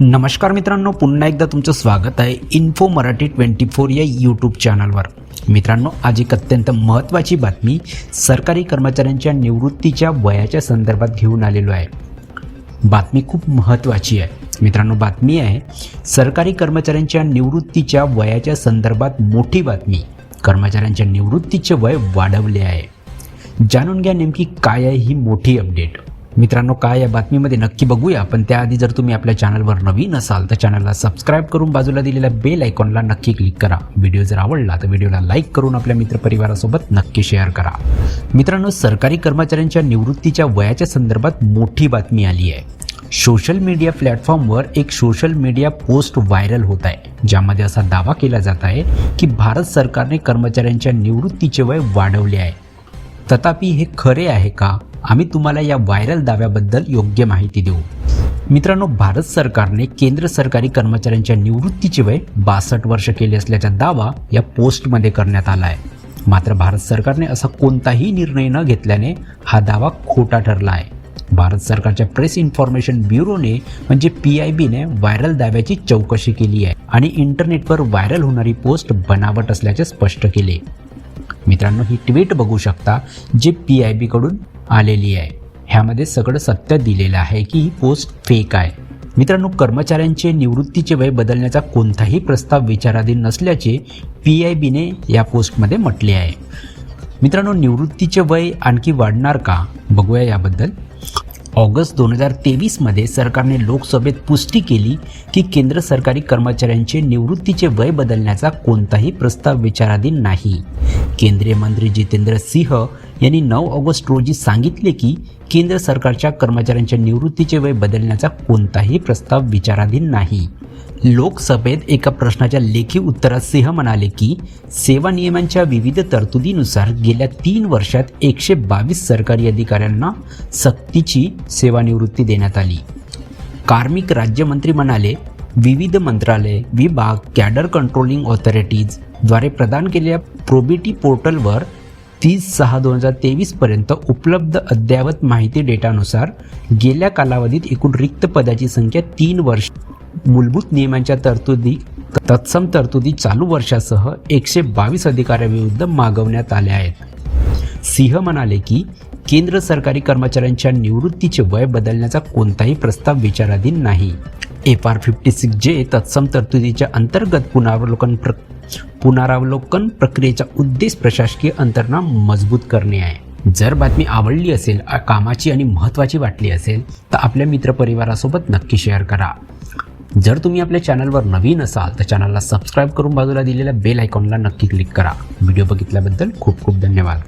नमस्कार मित्रांनो पुन्हा एकदा तुमचं स्वागत आहे इन्फो मराठी ट्वेंटी फोर या यूट्यूब चॅनलवर मित्रांनो आज एक अत्यंत महत्त्वाची बातमी सरकारी कर्मचाऱ्यांच्या निवृत्तीच्या वयाच्या संदर्भात घेऊन आलेलो आहे. बातमी खूप महत्त्वाची आहे. मित्रांनो बातमी आहे सरकारी कर्मचाऱ्यांच्या निवृत्तीच्या वयाच्या संदर्भात मोठी बातमी. कर्मचाऱ्यांच्या निवृत्तीचे वय वाढवले आहे. जाणून घ्या नेमकी काय आहे ही मोठी अपडेट मित्रांनो काय या बातमीमध्ये नक्की बघूया. पण त्याआधी जर तुम्ही आपल्या चॅनलवर नवीन असाल तर चॅनलला सबस्क्राईब करून बाजूला दिलेल्या बेल आयकॉनला नक्की क्लिक करा. व्हिडिओ जर आवडला तर व्हिडिओला लाईक करून आपल्या मित्रपरिवारासोबत नक्की शेअर करा. मित्रांनो सरकारी कर्मचाऱ्यांच्या निवृत्तीच्या वयाच्या संदर्भात मोठी बातमी आली आहे. सोशल मीडिया प्लॅटफॉर्मवर एक सोशल मीडिया पोस्ट व्हायरल होत आहे ज्यामध्ये असा दावा केला जात आहे की भारत सरकारने कर्मचाऱ्यांच्या निवृत्तीचे वय वाढवले आहे. तथापि हे खरे आहे का? आम्ही तुम्हाला या व्हायरल दाव्याबद्दल योग्य माहिती देऊ. मित्रांनो भारत सरकारने केंद्र सरकारी कर्मचाऱ्यांच्या निवृत्तीचे वय बासष्ट वर्ष केले असल्याचा दावा या पोस्टमध्ये करण्यात आला आहे मात्र भारत सरकारने असा कोणताही निर्णय न घेतल्याने हा दावा खोटा ठरला आहे भारत सरकारच्या प्रेस इन्फॉर्मेशन ब्युरोने म्हणजे पी आय बीने व्हायरल दाव्याची चौकशी केली आहे आणि इंटरनेटवर व्हायरल होणारी पोस्ट बनावट असल्याचे स्पष्ट केले. मित्रांनो ही ट्विट बघू शकता जे पी आय बीकडून आलेली आहे. ह्यामध्ये सगळं सत्य दिलेलं आहे की ही पोस्ट फेक आहे. मित्रांनो कर्मचाऱ्यांचे निवृत्तीचे वय बदलण्याचा कोणताही प्रस्ताव विचाराधीन नसल्याचे पी आय बीने या पोस्टमध्ये म्हटले आहे. मित्रांनो निवृत्तीचे वय आणखी वाढणार का? बघूया याबद्दल. ऑगस्ट दोन हजार तेवीसमध्ये सरकारने लोकसभेत पुष्टी केली की केंद्र सरकारी कर्मचाऱ्यांचे निवृत्तीचे वय बदलण्याचा कोणताही प्रस्ताव विचाराधीन नाही. केंद्रीय मंत्री जितेंद्र सिंह यांनी नऊ ऑगस्ट रोजी सांगितले की केंद्र सरकारच्या कर्मचाऱ्यांच्या निवृत्तीचे वय बदलण्याचा कोणताही प्रस्ताव विचाराधीन नाही. लोकसभेत एका प्रश्नाच्या लेखी उत्तरात सिंह म्हणाले की सेवा नियमांच्या विविध तरतुदीनुसार गेल्या तीन वर्षात एकशे बावीस सरकारी अधिकाऱ्यांना सक्तीची सेवानिवृत्ती देण्यात आली. कार्मिक राज्यमंत्री म्हणाले विविध मंत्रालय विभाग कॅडर कंट्रोलिंग ऑथॉरिटीजद्वारे प्रदान केलेल्या प्रोबिटी पोर्टलवर तीस सहा दोन हजार तेवीसपर्यंत उपलब्ध अद्ययावत माहिती डेटानुसार गेल्या कालावधीत एकूण रिक्त पदाची संख्या तीन वर्ष. मूलभूत नियमांच्या तरतुदी तत्सम तरतुदी चालू वर्षासह एकशे बावीस अधिकाऱ्यांविरुद्ध मागवण्यात आल्या आहेत. सिंह म्हणाले की केंद्र सरकारी कर्मचाऱ्यांच्या निवृत्तीचे वय बदलण्याचा कोणताही प्रस्ताव विचाराधीन नाही. एफ आर फिफ्टी सिक्स जे तत्सम तरतुदीच्या अंतर्गत पुनरावलोकन प्र पुनरावलोकन प्रक्रियेचा उद्देश प्रशासकीय अंतरणा मजबूत करणे आहे. जर बातमी आवडली असेल कामाची आणि महत्त्वाची वाटली असेल तर आपल्या मित्रपरिवारासोबत नक्की शेअर करा. जर तुम्ही आपल्या चॅनलवर नवीन असाल तर चॅनलला सबस्क्राईब करून बाजूला दिलेल्या बेल आयकॉनला नक्की क्लिक करा. व्हिडिओ बघितल्याबद्दल खूप खूप धन्यवाद.